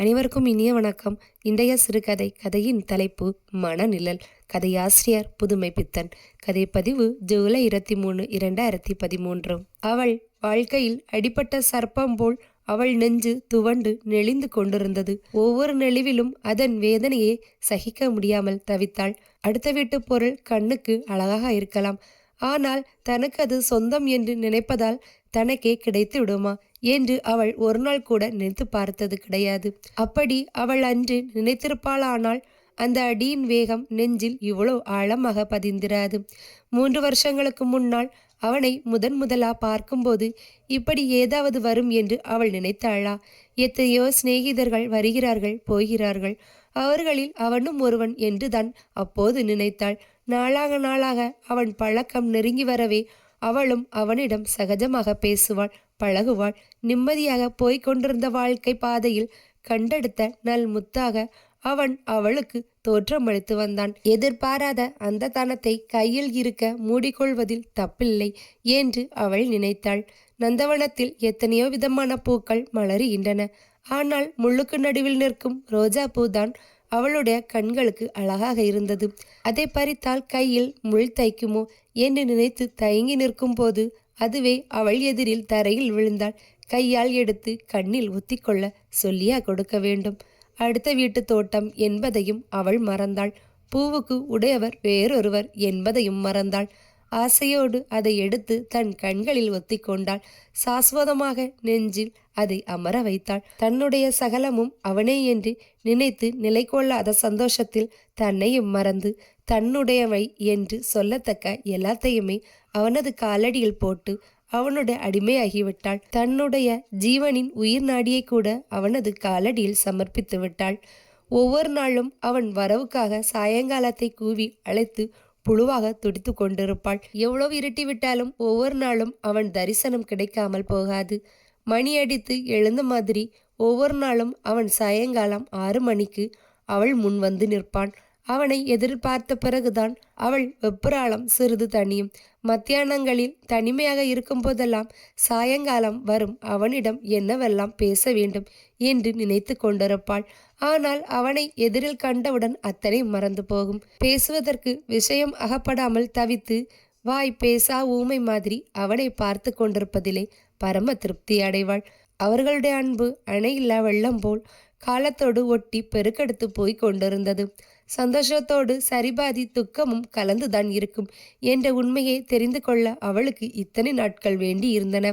அனைவருக்கும் இனிய வணக்கம். இன்றைய சிறுகதை கதையின் தலைப்பு மனநிழல். கதையாசிரியர் புதுமை பித்தன். கதைப்பதிவு ஜூலை இருபத்தி மூணு இரண்டாயிரத்தி பதிமூன்று. அவள் வாழ்க்கையில் அடிப்பட்ட சர்ப்பம் போல் அவள் நெஞ்சு துவண்டு நெளிந்து கொண்டிருந்தது. ஒவ்வொரு நெளிவிலும் அதன் வேதனையை சகிக்க முடியாமல் தவித்தாள். அடுத்த வீட்டு பொருள் கண்ணுக்கு அழகாக இருக்கலாம். ஆனால் தனக்கு அது சொந்தம் என்று நினைப்பதால் தனக்கே கிடைத்து விடுமா? என்று அவள் ஒரு நாள் கூட நினைத்து பார்த்தது கிடையாது. அப்படி அவள் அன்று நினைத்திருப்பாளானால் அந்த அடியின் வேகம் நெஞ்சில் இவ்வளோ ஆழமாக பதிந்திராது. மூன்று வருஷங்களுக்கு முன்னால் அவனை முதன் முதலா பார்க்கும்போது இப்படி ஏதாவது வரும் என்று அவள் நினைத்தாளா? எத்தனையோ சிநேகிதர்கள் வருகிறார்கள் போகிறார்கள். அவர்களில் அவனும் ஒருவன் என்றுதான் அப்போது நினைத்தாள். நாளாக நாளாக அவன் பழக்கம் நெருங்கி வரவே அவளும் அவனிடம் சகஜமாக பேசுவாள் பழகுவாள். நிம்மதியாக போய்க் கொண்டிருந்த வாழ்க்கை பாதையில் கண்டெடுத்த நல் முத்தாக அவன் அவளுக்கு தோற்றமளித்து வந்தான். எதிர்பாராத அந்த தனத்தை கையில் இருக்க மூடிக்கொள்வதில் தப்பில்லை என்று அவள் நினைத்தாள். நந்தவனத்தில் எத்தனையோ விதமான பூக்கள் மலருகின்றன. ஆனால் முள்ளுக்கு நடுவில் நிற்கும் ரோஜா பூதான் அவளுடைய கண்களுக்கு அழகாக இருந்தது. அதை பறித்தால் கையில் முள் தைக்குமோ என்று நினைத்து தயங்கி நிற்கும் போது அதுவே அவள் எதிரில் தரையில் விழுந்தாள். கையால் எடுத்து கண்ணில் ஒத்திக்கொள்ள சொல்லியா கொடுக்க வேண்டும். அடுத்த வீட்டு தோட்டம் என்பதையும் அவள் மறந்தாள். பூவுக்கு உடையவர் வேறொருவர் என்பதையும் மறந்தாள். ஆசையோடு அதை எடுத்து தன் கண்களில் ஒத்தி கொண்டாள் சாஸ்வதமாக நெஞ்சில் அதை அமர வைத்தாள். தன்னுடைய சகலமும் அவனே என்று நினைத்து நிலை கொள்ளாத சந்தோஷத்தில் தன்னையும் மறந்து தன்னுடையவை என்று சொல்லத்தக்க எல்லாத்தையுமே அவனது காலடியில் போட்டு அவனுடைய அடிமையாகிவிட்டாள். தன்னுடைய ஜீவனின் உயிர் நாடியை கூட அவனது காலடியில் சமர்ப்பித்து விட்டாள். ஒவ்வொரு நாளும் அவன் வரவுக்காக சாயங்காலத்தை கூவி அழைத்து புழுவாக துடித்து கொண்டிருப்பாள். எவ்வளவு இருட்டிவிட்டாலும் ஒவ்வொரு நாளும் அவன் தரிசனம் கிடைக்காமல் போகாது. மணி அடித்து எழுந்த மாதிரி ஒவ்வொரு நாளும் அவன் சாயங்காலம் ஆறு மணிக்கு அவள் முன் வந்து நிற்பான். அவனை எதிர்பார்த்த பிறகுதான் அவள் வெப்புராளம் சிறிது தனியும் மத்தியானங்களில் தனிமையாக இருக்கும் போதெல்லாம் சாயங்காலம் வரும். அவனிடம் என்னவெல்லாம் பேச வேண்டும் என்று நினைத்து கொண்டிருப்பாள். ஆனால் அவனை எதிரில் கண்டவுடன் அத்தனை மறந்து போகும். பேசுவதற்கு விஷயம் அகப்படாமல் தவித்து வாய் பேசா ஊமை மாதிரி அவனை பார்த்து கொண்டிருப்பதிலே பரம திருப்தி அடைவாள். அவர்களுடைய அன்பு அணையில்லா வெள்ளம் போல் காலத்தோடு ஒட்டி பெருக்கெடுத்து போய் கொண்டிருந்தது. சந்தோஷத்தோடு சரிபாதி துக்கமும் கலந்துதான் இருக்கும் என்ற உண்மையை தெரிந்து கொள்ள அவளுக்கு இத்தனை நாட்கள் வேண்டி இருந்தன.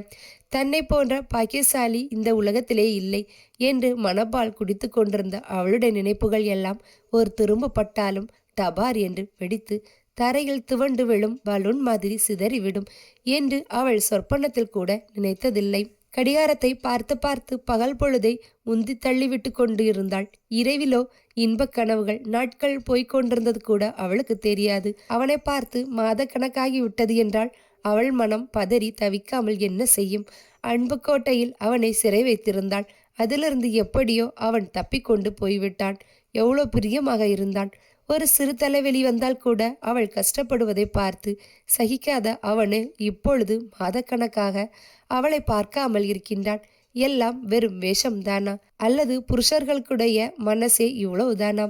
தன்னை போன்ற பாக்கியசாலி இந்த உலகத்திலே இல்லை என்று மனப்பால் குடித்து கொண்டிருந்த அவளுடைய நினைப்புகள் எல்லாம் ஒரு திரும்பப்பட்டாலும் தபார் என்று வெடித்து தரையில் துவண்டு விழும் பலூன் மாதிரி சிதறிவிடும் என்று அவள் சொற்பனத்தில் கூட நினைத்ததில்லை. கடிகாரத்தை பார்த்து பார்த்து பகல் பொழுதை முந்தி தள்ளிவிட்டு கொண்டு இருந்தாள் இரவிலோ இன்பக் கனவுகள் நாட்கள் போய்கொண்டிருந்தது கூட அவளுக்கு தெரியாது. அவனை பார்த்து மாத கணக்காகி விட்டது என்றால் அவள் மனம் பதறி தவிக்காமல் என்ன செய்யும் அன்பு கோட்டையில் அவனை சிறை வைத்திருந்தாள். அதிலிருந்து எப்படியோ அவன் தப்பிக்கொண்டு போய்விட்டான். எவ்வளோ பிரியமாக இருந்தான். ஒரு சிறு தலைவெளி வந்தால் கூட அவள் கஷ்டப்படுவதை பார்த்து சகிக்காத அவனு இப்பொழுது மாதக்கணக்காக அவளை பார்க்காமல் இருக்கின்றான் எல்லாம் வெறும் வேஷம்தானா? அல்லது புருஷர்களுக்குடைய மனசே இவ்வளவுதானா?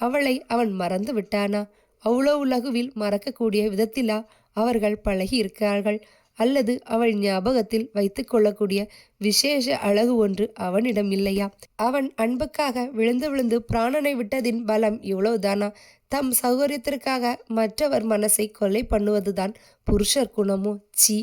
அவளை அவன் மறந்து விட்டானா? அவ்வளவு உலகுவில் மறக்கக்கூடிய விதத்திலா அவர்கள் பழகி இருக்கிறார்கள். அல்லது அவள் ஞாபகத்தில் வைத்து கொள்ளக்கூடிய விசேஷ அழகு ஒன்று அவனிடம் இல்லையா? அவன் அன்புக்காக விழுந்து விழுந்து பிராணனை விட்டதின் பலம் இவ்வளவுதானா? தம் சௌகரியத்திற்காக மற்றவர் மனசை கொலை பண்ணுவதுதான் புருஷர் குணமோ? சி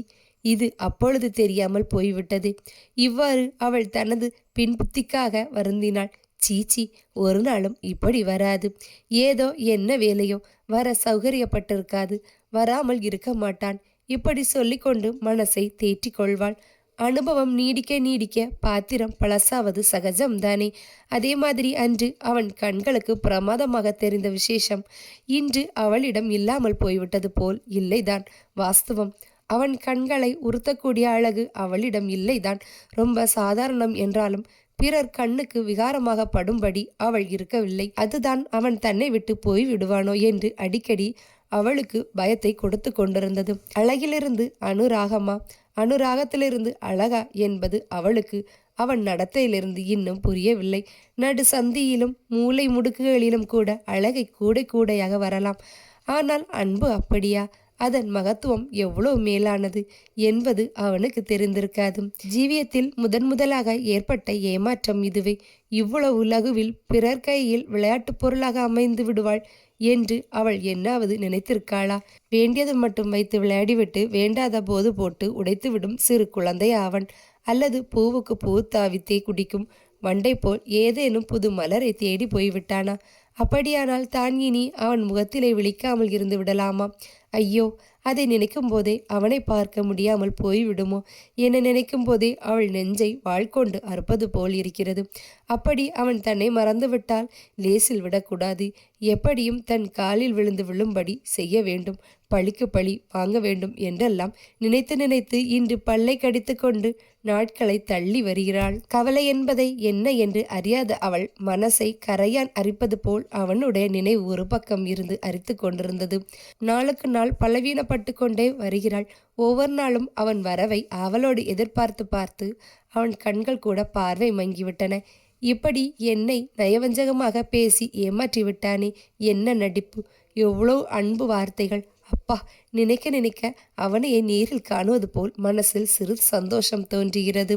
இது அப்பொழுது தெரியாமல் போய்விட்டது. இவ்வாறு அவள் தனது பின்புத்திக்காக வருந்தினாள். சீச்சி ஒரு நாளும் இப்படி வராது. ஏதோ என்ன வேலையோ? வர சௌகரியப்பட்டிருக்காது. வராமல் இருக்க மாட்டான். இப்படி சொல்லிக்கொண்டு மனசை தேற்றிக்கொள்வாள் அனுபவம் நீடிக்க நீடிக்க பாத்திரம் பழசாவது சகஜம்தானே அதே மாதிரி அன்று அவன் கண்களுக்கு பிரமாதமாக தெரிந்த விசேஷம். இன்று அவளிடம் இல்லாமல் போய்விட்டது போல் இல்லைதான் வாஸ்தவம். அவன் கண்களை உறுத்தக்கூடிய அழகு அவளிடம் இல்லைதான். ரொம்ப சாதாரணம் என்றாலும் பிறர் கண்ணுக்கு விகாரமாக படும்படி அவள் இருக்கவில்லை. அதுதான் அவன் தன்னை விட்டு போய் விடுவானோ என்று அடிக்கடி அவளுக்கு பயத்தை கொடுத்து கொண்டிருந்தது. அழகிலிருந்து அனுராகமா அனுராகத்திலிருந்து அழகா என்பது அவளுக்கு அவன் நடத்தையிலிருந்து இன்னும் புரியவில்லை. நடு சந்தியிலும் மூளை முடுக்குகளிலும் கூட அழகை கூடை கூடையாக வரலாம். ஆனால் அன்பு அப்படியா? அதன் மகத்துவம் எவ்வளோ மேலானது என்பது அவனுக்கு தெரிந்திருக்காது. ஜீவியத்தில் முதன் முதலாக ஏற்பட்ட ஏமாற்றம் இதுவே. இவ்வளவு லகுவில் பிறர் கையில் விளையாட்டுப் பொருளாக அமைந்து விடுவாள் என்று அவள் என்னாவது நினைத்திருக்காளா? வேண்டியது மட்டும் வைத்து விளையாடிவிட்டு வேண்டாத போது போட்டு உடைத்துவிடும் சிறு குழந்தை அவன். அல்லது பூவுக்கு பூ தாவித்தே குடிக்கும் வண்டை போல் ஏதேனும் புது மலரை தேடி போய்விட்டானா? அப்படியானால் தான் இனி அவன் முகத்திலே விழிக்காமல் இருந்து விடலாமா? ஐயோ அதை நினைக்கும் போதே அவனை பார்க்க முடியாமல் போய்விடுமோ என நினைக்கும் போதே அவள் நெஞ்சை வாழ்கொண்டு அறுப்பது போல் இருக்கிறது. அப்படி அவன் தன்னை மறந்துவிட்டால் லேசில் விடக்கூடாது. எப்படியும் தன் காலில் விழுந்து விழும்படி செய்ய வேண்டும். பழிக்கு பழி வாங்க வேண்டும் என்றெல்லாம் நினைத்து நினைத்து இன்று பல்லை கடித்து கொண்டு நாட்களை தள்ளி வருகிறாள். கவலை என்பதை என்ன என்று அறியாத அவள் மனசை கரையான் அரிப்பது போல் அவனுடைய நினைவு ஒரு பக்கம் இருந்து அரித்து கொண்டிருந்தது. நாளுக்கு நாள் பலவீனப்பட்டு கொண்டே வருகிறாள். ஒவ்வொரு நாளும் அவன் வரவை அவளோடு எதிர்பார்த்து பார்த்து அவன் கண்கள் கூட பார்வை மங்கிவிட்டன. இப்படி என்னை நயவஞ்சகமாக பேசி ஏமாற்றி விட்டானே என்ன நடிப்பு? எவ்வளோ அன்பு வார்த்தைகள். அப்பா நினைக்க நினைக்க அவனையே நேரில் காணுவது போல் மனசில் சிறு சந்தோஷம் தோன்றுகிறது.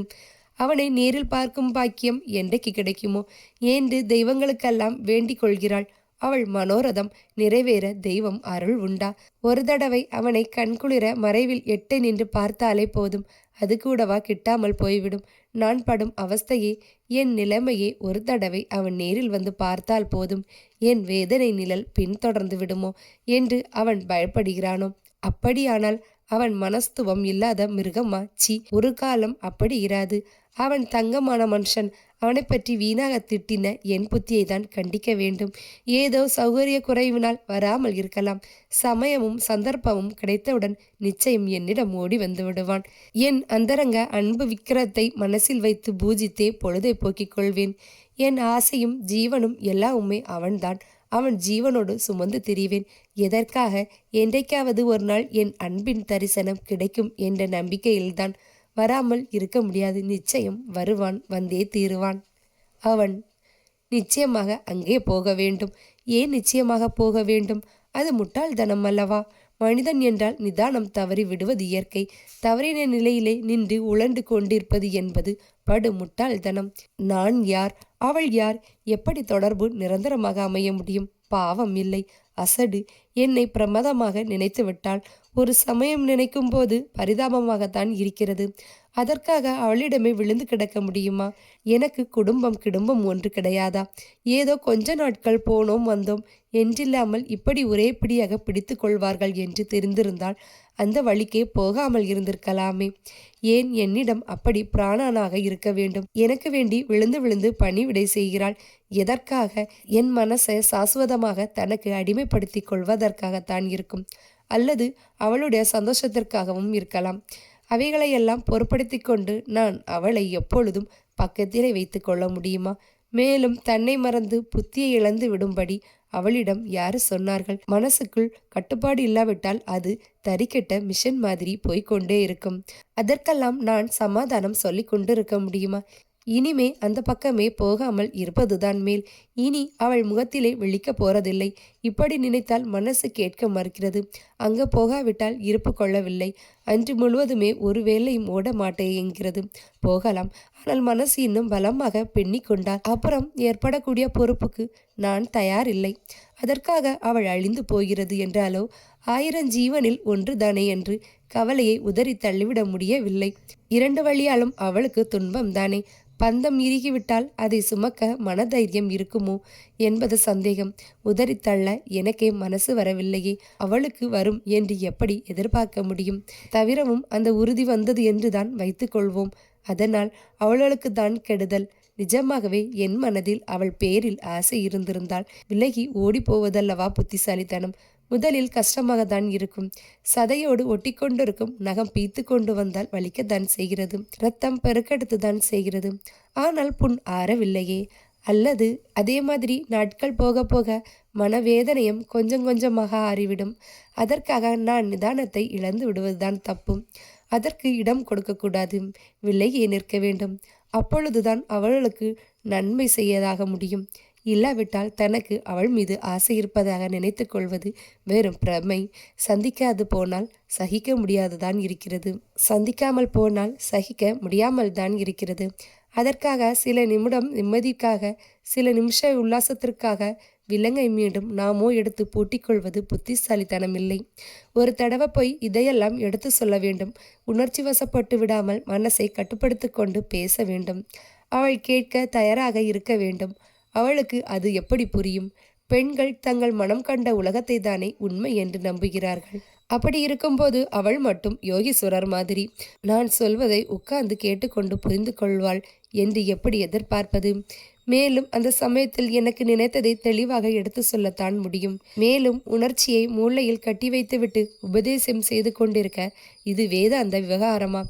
அவனை நேரில் பார்க்கும் பாக்கியம் என்றைக்கு கிடைக்குமோ? என்று தெய்வங்களுக்கெல்லாம் வேண்டிக் கொள்கிறாள். அவள் மனோரதம் நிறைவேற தெய்வம் அருள் உண்டா? ஒரு தடவை அவனை கண்குளிர மறைவில் எட்டை நின்று பார்த்தாலே போதும். அது கூடவா கிட்டாமல் போய்விடும். நான் படும் அவஸ்தையே என் நிலைமையே ஒரு தடவை அவன் நேரில் வந்து பார்த்தால் போதும். என் வேதனை நிழல் பின்தொடர்ந்து விடுமோ என்று அவன் பயப்படுகிறானோ? அப்படியானால் அவன் மனஸ்துவம் இல்லாத மிருகமா? சி ஒரு காலம் அப்படி இராது. அவன் தங்கமான மனுஷன் அவனை பற்றி வீணாக திட்டின என் புத்தியை தான் கண்டிக்க வேண்டும். ஏதோ சௌகரிய குறைவினால் வராமல் இருக்கலாம். சமயமும் சந்தர்ப்பமும் கிடைத்தவுடன் நிச்சயம் என்னிடம் ஓடி வந்து விடுவான். என் அந்தரங்க அன்பு விக்கிரத்தை மனசில் வைத்து பூஜித்தே பொழுதை போக்கிக் கொள்வேன். என் ஆசையும் ஜீவனும் எல்லாவுமே அவன்தான். அவன் ஜீவனோடு சுமந்து திரிவேன். எதற்காக? என்றைக்காவது ஒரு நாள் என் அன்பின் தரிசனம் கிடைக்கும் என்ற நம்பிக்கையில்தான். வராமல் இருக்க முடியாது. நிச்சயம் வருவான் வந்தே தீருவான். அவன் நிச்சயமாக அங்கே போக வேண்டும். ஏன் நிச்சயமாக போக வேண்டும்? அது முட்டாள்தனம் அல்லவா? மனிதன் என்றால் நிதானம் தவறி விடுவது இயற்கை. தவறின நிலையிலே நின்று உழண்டு கொண்டிருப்பது என்பது படு முட்டாள்தனம் நான் யார்? அவள் யார்? எப்படி தொடர்பு நிரந்தரமாக அமைய முடியும்? பாவம் இல்லை. அசடு. என்னை பிரமதமாக நினைத்து விட்டாள். ஒரு சமயம் நினைக்கும் போது பரிதாபமாகத்தான் இருக்கிறது. அதற்காக அவளிடமே விழுந்து கிடக்க முடியுமா? எனக்கு குடும்பம் கிடும்பம் ஒன்று கிடையாதா? ஏதோ கொஞ்ச நாட்கள் போனோம் வந்தோம். என்றில்லாமல் இப்படி ஒரே பிடியாக பிடித்து கொள்வார்கள் என்று தெரிந்திருந்தால் அந்த வழிக்கே போகாமல் இருந்திருக்கலாமே. ஏன் என்னிடம் அப்படி பிராணனாக இருக்க வேண்டும்? எனக்கு வேண்டி விழுந்து விழுந்து பணிவிடை செய்கிறாள். எதற்காக? என் மனசை சாஸ்வதமாக தனக்கு அடிமைப்படுத்திக் கொள்வதற்கு செய்வதற்காகத்தான் இருக்கும். அல்லது அவளுடைய சந்தோஷத்திற்காகவும் இருக்கலாம். அவைகளையெல்லாம் பொருட்படுத்தி கொண்டு நான் அவளை எப்பொழுதும் பக்கத்திலே வைத்து கொள்ள முடியுமா? மேலும் தன்னை மறந்து புத்தியை இழந்து விடும்படி அவளிடம் யாரு சொன்னார்கள்? மனசுக்குள் கட்டுப்பாடு இல்லாவிட்டால் அது தறிக்கெட்ட மிஷன் மாதிரி போய்கொண்டே இருக்கும். அதற்கெல்லாம் நான் சமாதானம் சொல்லி கொண்டு இருக்க முடியுமா? இனிமே அந்த பக்கமே போகாமல் இருப்பதுதான் மேல். இனி அவள் முகத்திலே விழிக்க போறதில்லை. இப்படி நினைத்தால் மனசு கேட்க மறுக்கிறது. அங்க போகாவிட்டால் இருப்பு கொள்ளவில்லை. அன்று முழுவதுமே ஒரு வேலையும் ஓட மாட்டே என்கிறது. போகலாம். ஆனால் மனசு இன்னும் பலமாக பெண்ணி கொண்டாள். அப்புறம் ஏற்படக்கூடிய பொறுப்புக்கு நான் தயாரில்லை. அதற்காக அவள் அழிந்து போகிறது என்றாலோ ஆயிரம் ஜீவனில் ஒன்று தானே என்று கவலையை உதறி தள்ளிவிட முடியவில்லை. இரண்டு வழியாலும் அவளுக்கு துன்பம் தானே. பந்தம் இறுகிவிட்டால் அதை சுமக்க மனதைரியம் இருக்குமோ என்பது சந்தேகம். உதறித்தள்ள எனக்கே மனசு வரவில்லையே அவளுக்கு வரும் என்று எப்படி எதிர்பார்க்க முடியும்? தவிரவும் அந்த உறுதி வந்தது என்றுதான் வைத்துக்கொள்வோம் அதனால் அவளுக்கு தான் கெடுதல். நிஜமாகவே என் மனதில் அவள் பேரில் ஆசை இருந்திருந்தால் விலகி ஓடிப்போவதல்லவா புத்திசாலித்தனம்? முதலில் கஷ்டமாக தான் இருக்கும். சதையோடு ஒட்டி கொண்டிருக்கும் நகம் பீத்து கொண்டு வந்தால் வலிக்கத்தான் செய்கிறது. ரத்தம் பெருக்கெடுத்து தான் செய்கிறது. ஆனால் புண் ஆறவில்லையே. அல்லது அதே மாதிரி நாட்கள் போக போக மனவேதனையும் கொஞ்சம் கொஞ்சமாக ஆறிவிடும். அதற்காக நான் நிதானத்தை இழந்து விடுவதுதான் தப்பும் அதற்கு இடம் கொடுக்கக்கூடாது விலையே நிற்க வேண்டும். அப்பொழுதுதான் அவளுக்கு நன்மை செய்யதாக முடியும். இல்லாவிட்டால் தனக்கு அவள் மீது ஆசை இருப்பதாக நினைத்து கொள்வது வெறும் பிரமை. சந்திக்காது போனால் சகிக்க முடியாதுதான் இருக்கிறது. சந்திக்காமல் போனால் சகிக்க முடியாமல் தான் இருக்கிறது. அதற்காக சில நிமிடம் நிம்மதிக்காக சில நிமிஷ உல்லாசத்திற்காக விலங்கை மீண்டும் நாமோ எடுத்து பூட்டிக்கொள்வது புத்திசாலித்தனம் இல்லை. ஒரு தடவை போய் இதையெல்லாம் எடுத்து சொல்ல வேண்டும். உணர்ச்சி வசப்பட்டு விடாமல் மனசை கட்டுப்படுத்தி கொண்டு பேச வேண்டும். அவள் கேட்க தயாராக இருக்க வேண்டும். அவளுக்கு அது எப்படி புரியும்? பெண்கள் தங்கள் மனம் கண்ட உலகத்தை தானே உண்மை என்று நம்புகிறார்கள். அப்படி இருக்கும்போது அவள் மட்டும் யோகீஸ்வரர் மாதிரி. நான் சொல்வதை உட்கார்ந்து கேட்டுக்கொண்டு புரிந்து கொள்வாள் என்று எப்படி எதிர்பார்ப்பது? மேலும் அந்த சமயத்தில் எனக்கு நினைத்ததை தெளிவாக எடுத்து சொல்லத்தான் முடியும். மேலும் உணர்ச்சியை மூளையில் கட்டி வைத்துவிட்டு உபதேசம் செய்து கொண்டிருக்க இது வேத அந்த விவகாரமா?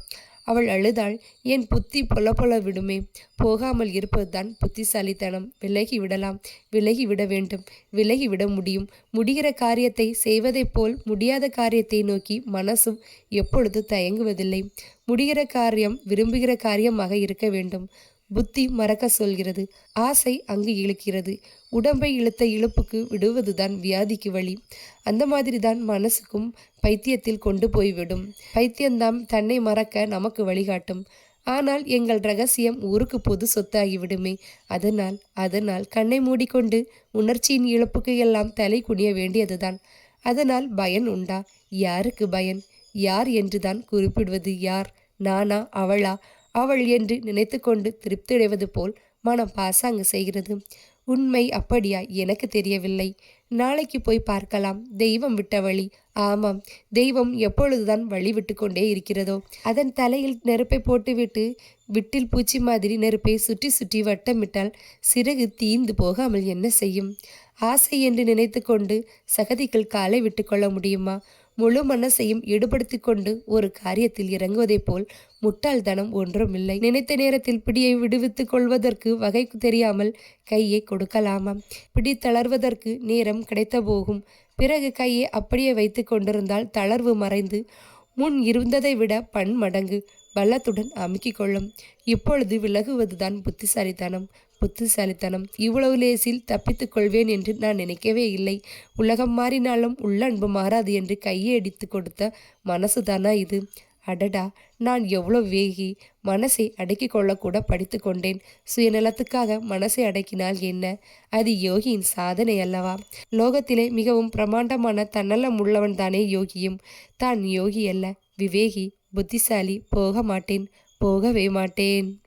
அவள் அழுதாள். என் புத்தி பொல பொல விடுமே போகாமல் இருப்பதுதான் புத்திசாலித்தனம். விலகி விடலாம் விலகி விட வேண்டும். விலகி விட முடியும். முடிகிற காரியத்தை செய்வதைப் போல் முடியாத காரியத்தை நோக்கி மனசும் எப்பொழுது தயங்குவதில்லை. முடிகிற காரியம் விரும்புகிற காரியமாக இருக்க வேண்டும். புத்தி மறக்க சொல்கிறது. ஆசை அங்கு இழுக்கிறது. உடம்பை இழுத்த இழுப்புக்கு விடுவதுதான் வியாதிக்கு வழி. அந்த மாதிரி தான் மனசுக்கும் பைத்தியத்தில் கொண்டு போய்விடும். பைத்தியந்தாம் தன்னை மறக்க நமக்கு வழிகாட்டும். ஆனால் எங்கள் ரகசியம் ஊருக்கு பொது சொத்தாகிவிடுமே. அதனால் அதனால் கண்ணை மூடிக்கொண்டு உணர்ச்சியின் இழப்புக்கு எல்லாம் தலை குனிய வேண்டியதுதான். அதனால் பயன் உண்டா? யாருக்கு பயன்? யார் என்றுதான் குறிப்பிடுவது யார்? நானா அவளா? அவள் என்று நினைத்து கொண்டு திருப்தியடைவது போல் மனம் பாசாங்கு செய்கிறது. உண்மை அப்படியா? எனக்கு தெரியவில்லை. நாளைக்கு போய் பார்க்கலாம். தெய்வம் விட்ட வழி. ஆமாம். தெய்வம் எப்பொழுதுதான் வழி விட்டு கொண்டே இருக்கிறதோ. அதன் தலையில் நெருப்பை போட்டுவிட்டு விட்டில் பூச்சி மாதிரி நெருப்பை சுற்றி சுற்றி வட்டமிட்டால் சிறகு தீந்து போகாமல் என்ன செய்யும்? ஆசை என்று நினைத்து கொண்டு சகதிகள் காலை விட்டு கொள்ள முடியுமா? முழு மனசையும் ஈடுபடுத்தி கொண்டு ஒரு காரியத்தில் இறங்குவதைப் போல் முட்டாள்தனம் ஒன்றுமில்லை நினைத்த நேரத்தில் பிடியை விடுவித்துக் கொள்வதற்கு வகை தெரியாமல் கையை கொடுக்கலாமாம். பிடி தளர்வதற்கு நேரம் கிடைத்த போகும். பிறகு கையை அப்படியே வைத்து கொண்டிருந்தால் தளர்வு மறைந்து முன் இருந்ததை விட பன்மடங்கு பலத்துடன் பள்ளத்துடன் அமுக்கிக் கொள்ளும். இப்பொழுது விலகுவதுதான் புத்திசாலித்தனம். புத்திசாலித்தனம். இவ்வளவு லேசில் தப்பித்துக் கொள்வேன் என்று நான் நினைக்கவே இல்லை. உலகம் மாறினாலும் உள்ளன்பு மாறாது என்று கையை அடித்து கொடுத்த மனசு தானா இது. அடடா நான் எவ்வளோ வேகி. மனசை அடக்கிக் கொள்ளக்கூட படித்து கொண்டேன். சுயநலத்துக்காக மனசை அடக்கினால் என்ன? அது யோகியின் சாதனை அல்லவா? லோகத்திலே மிகவும் பிரமாண்டமான தன்னலம் உள்ளவன் தானே யோகியும். தான் யோகி அல்ல. விவேகி புத்திசாலி போக மாட்டேன். போகவே மாட்டேன்.